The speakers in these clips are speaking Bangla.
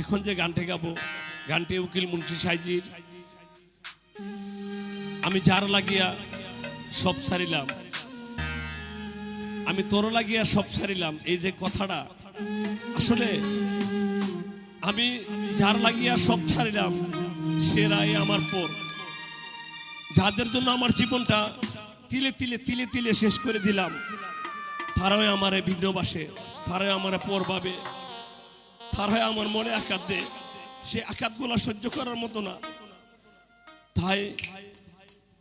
এখন যে গানটি গাবো, গানটি উকিল মুন্সি সাইজির। আমি যার লাগিয়া সব ছাড়িলাম আমি তোর লাগিয়া সব ছাড়িলাম এই যে কথাটা, আসলে আমি যার লাগিয়া সব ছাড়িলাম সেরাই আমার পর। যাদের জন্য আমার জীবনটা তিলে তিলে তিলে তিলে শেষ করে দিলাম, তারাও আমার ভিন্নবাসে তারাও আমার পর ভাবে। তারাই আমার মনে আঘাত দেয়। সে আঘাতগুলো সহ্য করার মতো না। তাই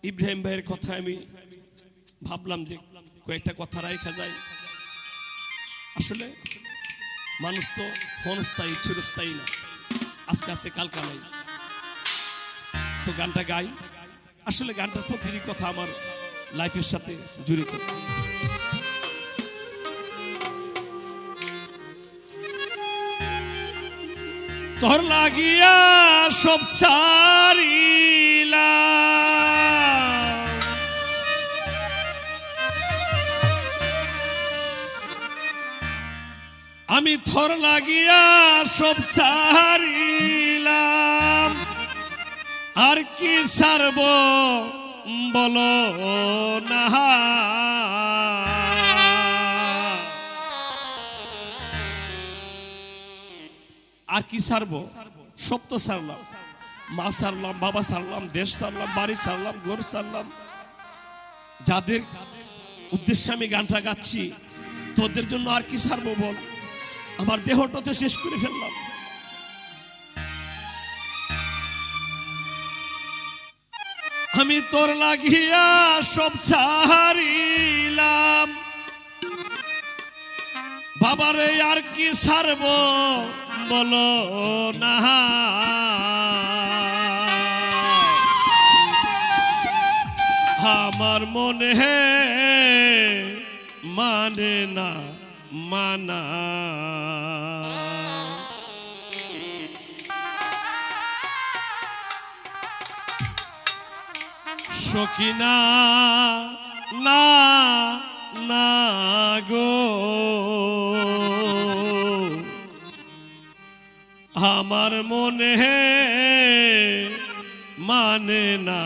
ইব্রাহিম ভাইয়ের কথা আমি ভাবলাম যে কয়েকটা কথা রাখা যায়। আসলে মানুষ তো ক্ষণস্থায়ী, চিরস্থায়ী না। আজকে আছে, কালকা নাই। তো গানটা গাই। আসলে গানটার প্রতিটি কথা আমার লাইফের সাথে জড়িত। তোর লাগিয়া সব সারিলা আমি থর লাগিয়া সব সারিলাম আর কি সারব বলো না। আর কি সারবো সব তো সারলাম মা সারলাম বাবা সারলাম দেশ সারলাম বাড়ি সারলাম ঘর সারলাম যাদের উদ্দেশ্যে আমি গানটা গাচ্ছি, তোদের জন্য আর কি সারবো বল? আমার দেহটা তো শেষ করে ফেললাম। আমি তোর লাগিয়া সব সারিলাম বাবারে আর কি সারব বলো না। আমার মনে হে মানে না মানা। সকিনা না না গো। আমার মনে মানে না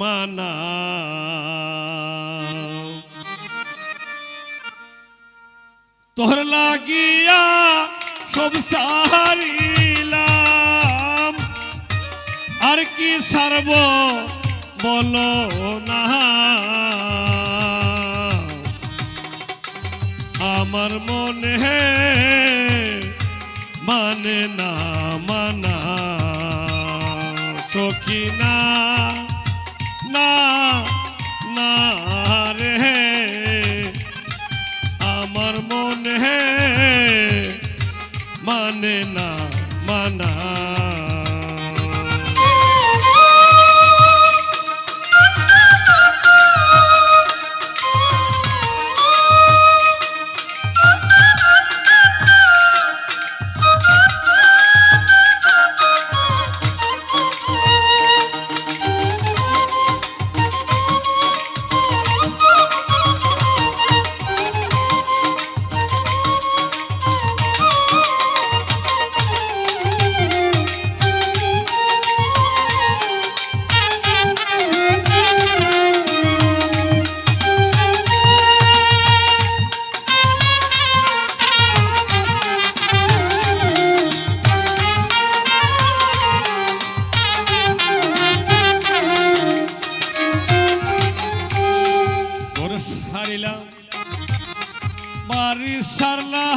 মানা। তোর লাগিয়া সব সারিলাম, আর কি সারব বলো না। আমার মনে মানে না মানা সখিনা না সারিলাম বাড়ি সারলাম।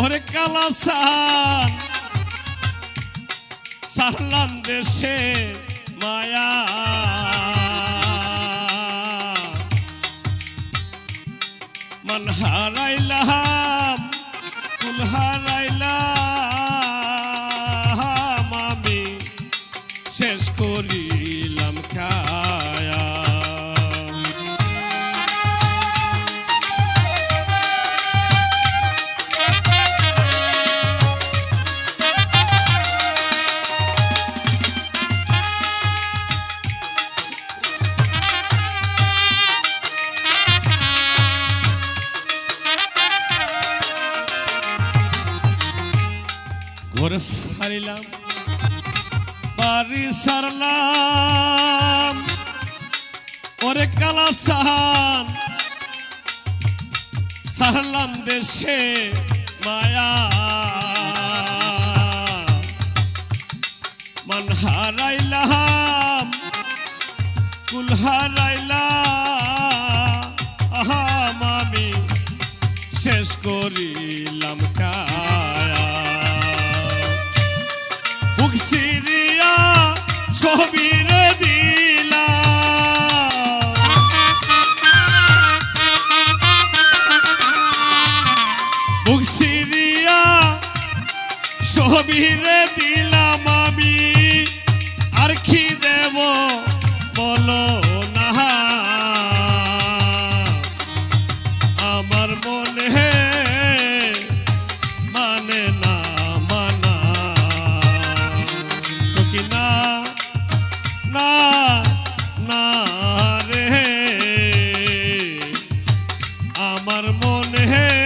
ওরে কালা সার, সারলাম দেশে মায়া। মন হারাইলাম কুল হারাইলাম, আমি শেষ করিলাম ঘরে সারিলাম বাড়ি সারলাম। ওরে কালা সাহান। সারলাম দেশে মায়া। মান হারাইলাম। কুল হারাইলাম। আমি আর কি দেব বলো না। আমার মনে মানে না, মানা। না না না আমার মানে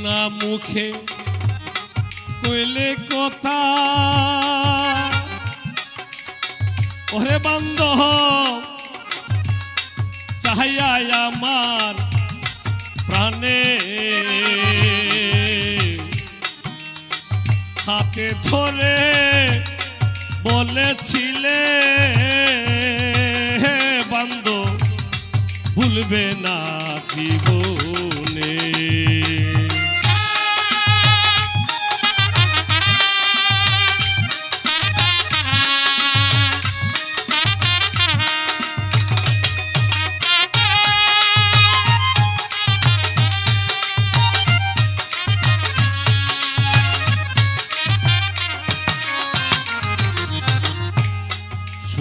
শোনা মুখে কইলে কথা। ওরে বান্ধব চাহাইয়া আমার প্রাণে। হাতে ধরে বলেছিলে বান্ধব, ভুলবে না জীবনে।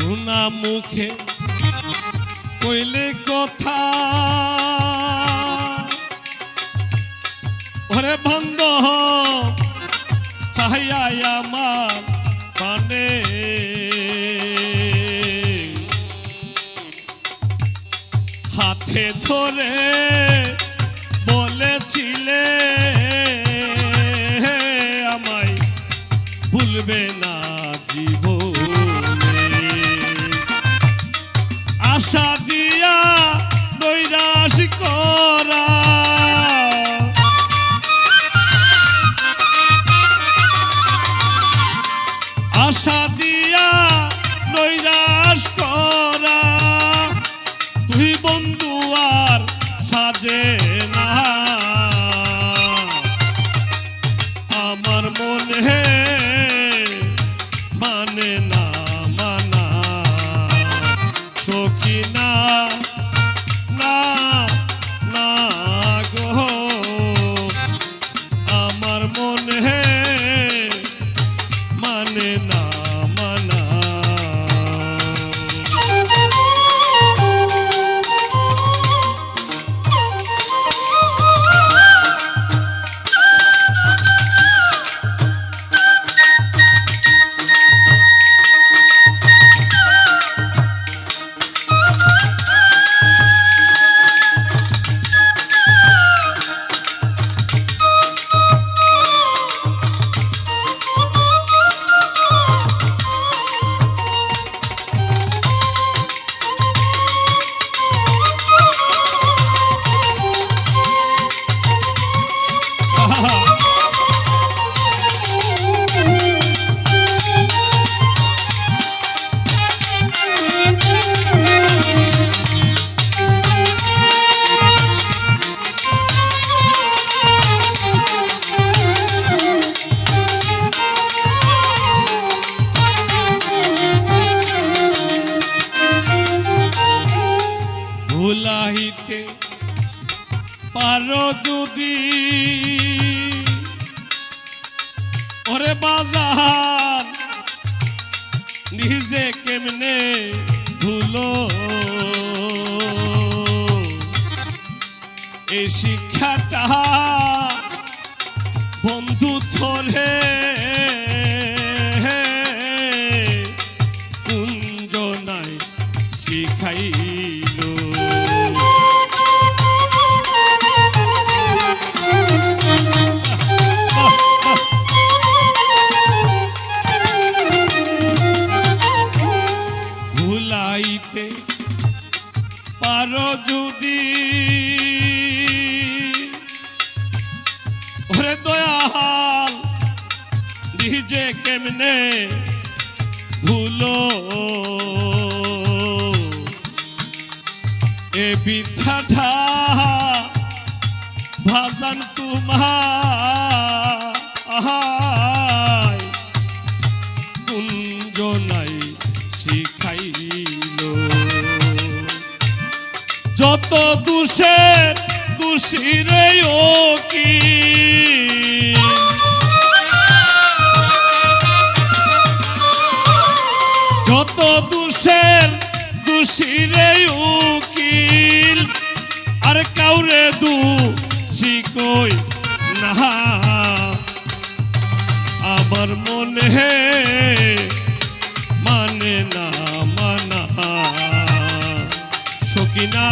শোনা মুখে কইলে কথা। ওরে চাহিয়া আমার পানে হাতে ধরে বলেছিলে তুই বন্ধু আর সাজে না। আমার মনে মানে না, মানা। সখী না আমার মনে মানে না কেমনে ভুলো। এ শিক্ষাটা এ বিধাতা ভাসান তোমার গুঞ্জনাই শিখাইল। যত দুষে দুষিরে ও কি। যত দুষের দুষিরে ও কাউরে দু শিকই না। আমার মনে হে মানে না মানা। সকিনা